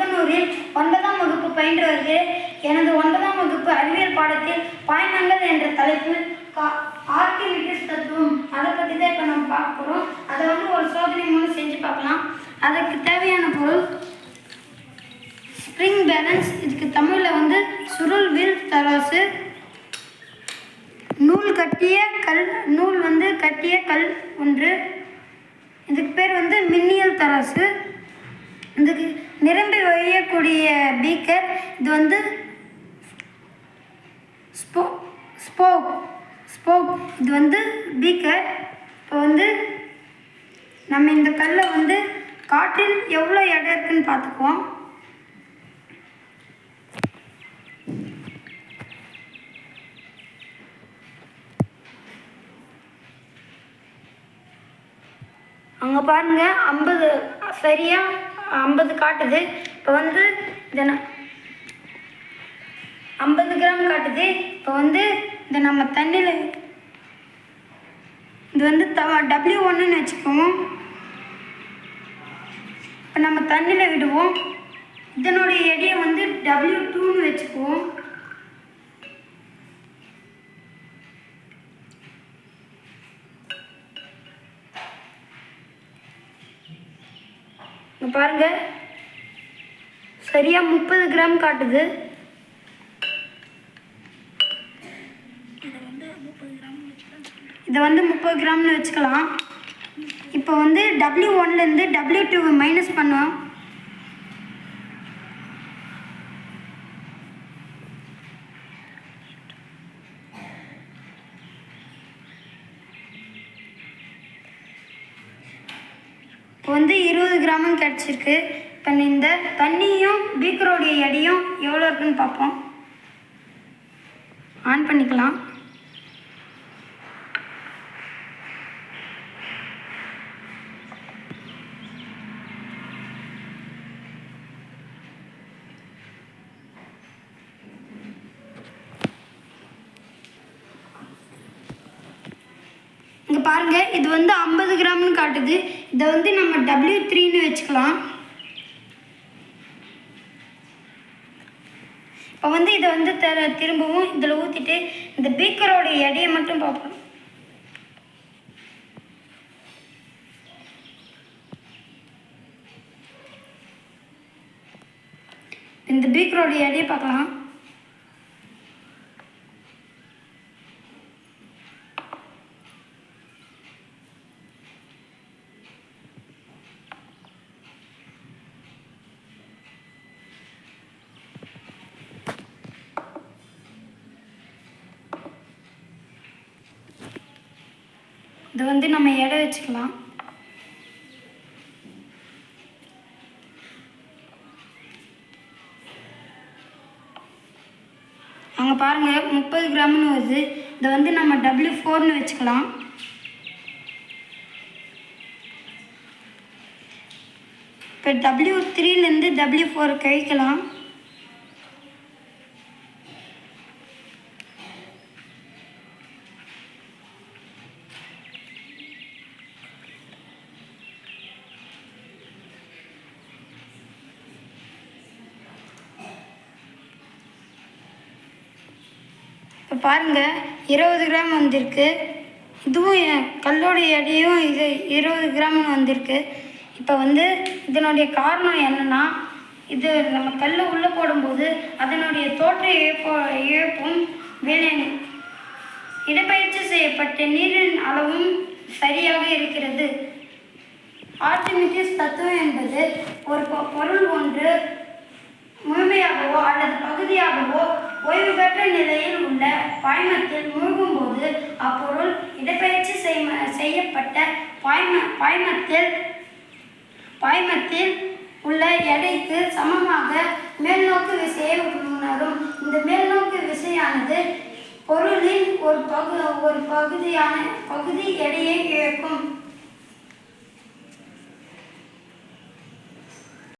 பள்ளியில் ஒன்பதாம் வகுப்பு பயின்று வருகிறேன் எனது ஒன்பதாம் வகுப்பு அறிவியல் பாடத்தில் பாய்மங்கள் என்ற தலைப்பில் கா ஆர்கிமிட்டிஸ் தத்துவம். அதை பற்றி தான் இப்போ நம்ம பார்க்க போகிறோம் அதை வந்து ஒரு சோதனை மூலம் செஞ்சு பார்க்கலாம். அதுக்கு தேவையான பொருள் ஸ்ப்ரிங் பேலன்ஸ். இதுக்கு தமிழில் வந்து சுருள் வில் தராசு. நூல் கட்டிய கல் நூல் வந்து கட்டிய கல் ஒன்று. இதுக்கு பேர் வந்து மின்னியல் தராசு. இதுக்கு நிரம்பி வழியக்கூடிய பீக்கர் இது வந்து ஸ்போ ஸ்போக் ஸ்போக் இது வந்து பீக்கர் இப்போ வந்து நம்ம இந்த கல்லை வந்து காற்றில் எவ்வளோ இடம் இருக்குன்னு பார்த்துக்குவோம். அங்கே பாருங்கள் ஐம்பது சரியாக ஐம்பது காட்டுது. இப்போ வந்து இதை ஐம்பது கிராம் காட்டுது. இப்போ வந்து இதை நம்ம தண்ணியில் இது வந்து த டபிள்யூ ஒன்றுன்னு வச்சுக்குவோம் இப்போ நம்ம தண்ணியில் விடுவோம். இதனுடைய எடையை வந்து டபிள்யூ டூன்னு வச்சுக்குவோம். பாருங்கள் பாருங்க. சரியா முப்பது கிராம் காட்டுது. இதை வந்து முப்பது கிராம்னு வச்சுக்கலாம். இப்போ வந்து டபிள்யூ ஒன்லேருந்து டபிள்யூ டூ மைனஸ் பண்ணோம் வந்து இருபது கிராமம் கிடச்சிருக்கு. இப்போ இந்த தண்ணியும் பீக்கரோடைய எடையும் எவ்வளோ இருக்குன்னு பார்ப்போம். ஆன் பண்ணிக்கலாம். பாருங்கள் இது வந்து ஐம்பது கிராம்னு காட்டுது. இதை வந்து நம்ம டபிள்யூ த்ரீன்னு வச்சுக்கலாம். இப்போ வந்து இதை வந்து த திரும்பவும் இதில் ஊற்றிட்டு இந்த பீக்கரோட எடையை மட்டும் பார்ப்போம். இந்த பீக்கரோட எடையை பார்க்கலாம். இது வந்து நம்ம எடை வச்சுக்கலாம். அங்கே பாருங்கள் முப்பது கிராம்னு வருது. இதை வந்து நம்ம டபுள்யூ ஃபோர்னு வச்சுக்கலாம். இப்போ டபுள்யூ த்ரீலேருந்து டபுள்யூ ஃபோர் கழிக்கலாம். இப்போ பாருங்கள் இருபது கிராம் வந்திருக்கு. இதுவும் என் கல்லோடைய எடையும் இது இருபது கிராம் வந்திருக்கு. இப்போ வந்து இதனுடைய காரணம் என்னென்னா இது நம்ம கல் உள்ளே போடும்போது அதனுடைய தோற்ற இழப்போ இழப்பும் வேலை இடப்பயிற்சி செய்யப்பட்ட நீரின் அளவும் சரியாக இருக்கிறது. ஆர்டிமிட்டிஸ் தத்துவம் என்பது ஒரு பொ- பொருள் ஒன்று முழுமையாக பாய்மத்தில் மூழ்கும்போது அப்பொருள் இடப்பெயர்ச்சி செய்ம- செய்யப்பட்ட பாய்ம பாய்மத்தில் பாய்மத்தில் உள்ள எடைக்கு சமமாக மேல்நோக்கு விசையை உணரும். இந்த மேல்நோக்கு விசையானது பொருளின் ஒரு பகு ஒரு பகுதியான பகுதி எடையை இழக்கும்.